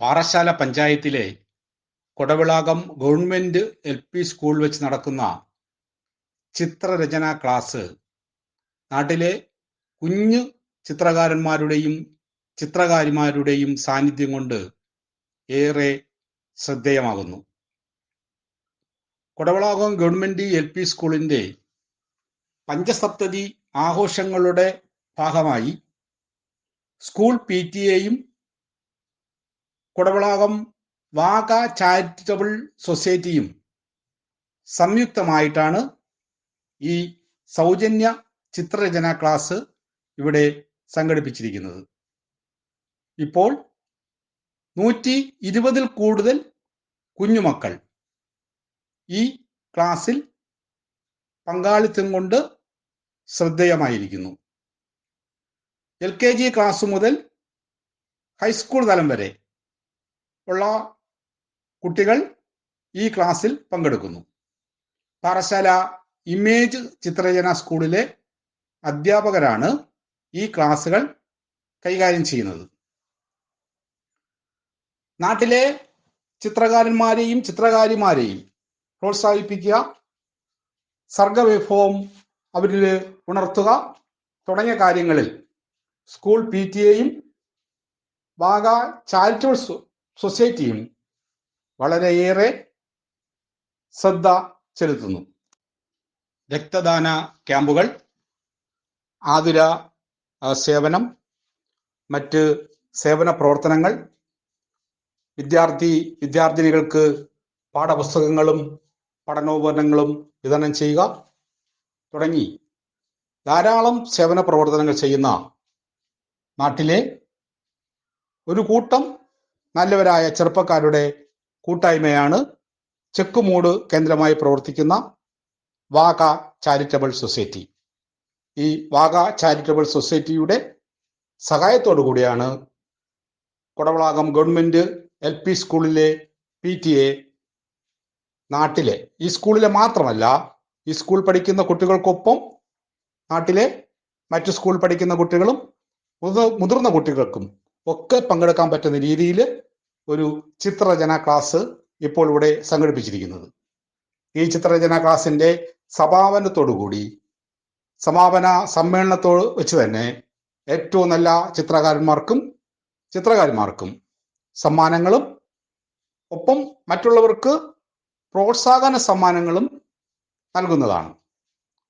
പാറശ്ശാല പഞ്ചായത്തിലെ Kodavilakam government L P school വെച്ച് നടക്കുന്ന ചിത്രരചന ക്ലാസ് നാട്ടിലെ കുഞ്ഞു ചിത്രകാരന്മാരുടെയും ചിത്രകാരിമാരുടെയും സാന്നിധ്യം കൊണ്ട് ഏറെ ശ്രദ്ധേയമാകുന്നു. കൊടവളാകം ഗവൺമെന്റ് എൽ പി സ്കൂളിന്റെ പഞ്ചസപ്തതി ആഘോഷങ്ങളുടെ ഭാഗമായി സ്കൂൾ പി ടി എയും കുടവിളാകം വാഗ ചാരിറ്റബിൾ സൊസൈറ്റിയും സംയുക്തമായിട്ടാണ് ഈ സൗജന്യ ചിത്രരചന ക്ലാസ് ഇവിടെ സംഘടിപ്പിച്ചിരിക്കുന്നത്. ഇപ്പോൾ നൂറ്റി ഇരുപതിൽ കൂടുതൽ കുഞ്ഞുമക്കൾ ഈ ക്ലാസ്സിൽ പങ്കാളിത്തം കൊണ്ട് ശ്രദ്ധേയമായിരിക്കുന്നു. എൽ കെ ജി ക്ലാസ് മുതൽ ഹൈസ്കൂൾ തലം വരെ ഉള്ള കുട്ടികൾ ഈ ക്ലാസ്സിൽ പങ്കെടുക്കുന്നു. പാറശാല ഇമേജ് ചിത്രരചന സ്കൂളിലെ അധ്യാപകരാണ് ഈ ക്ലാസ്സുകൾ കൈകാര്യം ചെയ്യുന്നത്. നാട്ടിലെ ചിത്രകാരന്മാരെയും ചിത്രകാരിമാരെയും പ്രോത്സാഹിപ്പിക്കുക സർഗവൈഭവം അവരിൽ ഉണർത്തുക തുടങ്ങിയ കാര്യങ്ങളിൽ സ്കൂൾ പി ടി എയും വാഗ ചാരിറ്റബിൾ സൊസൈറ്റിയും വളരെയേറെ ശ്രദ്ധ ചെലുത്തുന്നു. രക്തദാന ക്യാമ്പുകൾ ആതുര സേവനം മറ്റ് സേവന പ്രവർത്തനങ്ങൾ വിദ്യാർത്ഥി വിദ്യാർത്ഥിനികൾക്ക് പാഠപുസ്തകങ്ങളും പഠനോപകരണങ്ങളും വിതരണം ചെയ്യുക തുടങ്ങി. ധാരാളം സേവന പ്രവർത്തനങ്ങൾ ചെയ്യുന്ന നാട്ടിലെ ഒരു കൂട്ടം നല്ലവരായ ചെറുപ്പക്കാരുടെ കൂട്ടായ്മയാണ് ചെക്കുമൂട് കേന്ദ്രമായി പ്രവർത്തിക്കുന്ന വാഗ ചാരിറ്റബിൾ സൊസൈറ്റി. ഈ വാഗ ചാരിറ്റബിൾ സൊസൈറ്റിയുടെ സഹായത്തോടു കൂടിയാണ് കൊടവളാകം ഗവൺമെന്റ് എൽ പി സ്കൂളിലെ പി ടി എ നാട്ടിലെ ഈ സ്കൂളിലെ മാത്രമല്ല ഈ സ്കൂൾ പഠിക്കുന്ന കുട്ടികൾക്കൊപ്പം നാട്ടിലെ മറ്റു സ്കൂൾ പഠിക്കുന്ന കുട്ടികളും മുതിർന്ന കുട്ടികൾക്കും ഒക്കെ പങ്കെടുക്കാൻ പറ്റുന്ന രീതിയിൽ ഒരു ചിത്രരചന ക്ലാസ് ഇപ്പോൾ ഇവിടെ സംഘടിപ്പിച്ചിരിക്കുന്നത്. ഈ ചിത്രരചന ക്ലാസിന്റെ സമാപനത്തോടുകൂടി സമാപന സമ്മേളനത്തോട് വെച്ച് തന്നെ ഏറ്റവും നല്ല ചിത്രകാരന്മാർക്കും ചിത്രകാരിമാർക്കും സമ്മാനങ്ങളും ഒപ്പം മറ്റുള്ളവർക്ക് പ്രോത്സാഹന സമ്മാനങ്ങളും നൽകുന്നതാണ്.